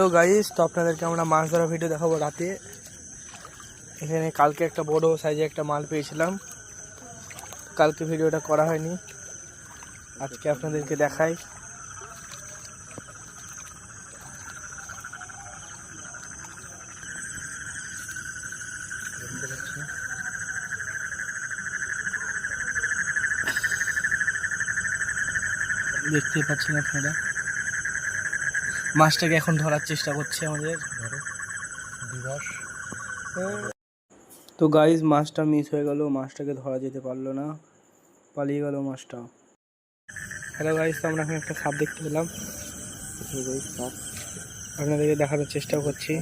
তো গাইস তো আপনাদেরকে আমরা মাছ ধরা ভিডিও দেখাবো রাতে। এখানে কালকে একটা বড় সাইজে একটা মাল পেয়েছিলাম। কালকে ভিডিওটা করা হয়নি। আজকে আপনাদেরকে দেখাই। দেখতে পাচ্ছেন আপনারা? মাছটাকে এখন ধরার চেষ্টা করছে আমাদের। তো গাইজ মাছটা মিস হয়ে গেল মাছটাকে ধরা যেতে পারল না। পালিয়ে গেল মাছটা। হ্যালো গাইজ তো আমরা এখন একটা সাপ দেখতে পেলাম। আপনাদেরকে দেখানোর চেষ্টা করছি।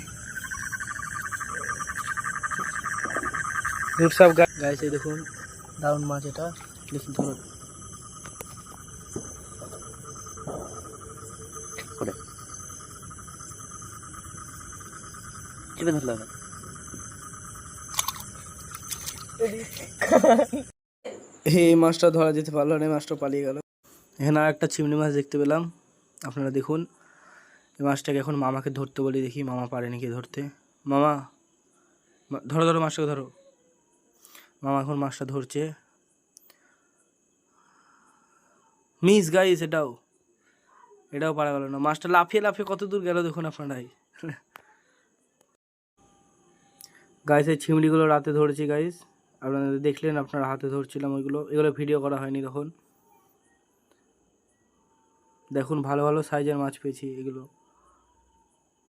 রূপসাপ গাইজ এই দেখুন দারুণ মাছ এটা। দেখি ধরুন। করে। চেপে ধরলে হবে এই মাছটা ধরা যেতে পারল না এই মাছটা পালিয়ে গেল। এখানে আর একটা চিমনি মাছ দেখতে পেলাম, আপনারা দেখুন। এই মাছটাকে এখন মামাকে ধরতে বলি, দেখি মামা পারে নাকি ধরতে। মামা ধরো ধরো মাছটাকে, ধরো। মামা এখন মাছটা ধরছে। মিস গাইস, এটাও। এটাও পারা গেল না। মাছটা লাফিয়ে লাফিয়ে কত দূর গেল দেখুন আপনারাই। গাইস এই চিমড়িগুলো রাতে ধরেছি গাইস আপনারা দেখলেন, আপনারা হাতে ধরছিলাম ওইগুলো। এগুলো ভিডিও করা হয়নি তখন। দেখুন, ভালো ভালো সাইজের মাছ পেয়েছি এগুলো।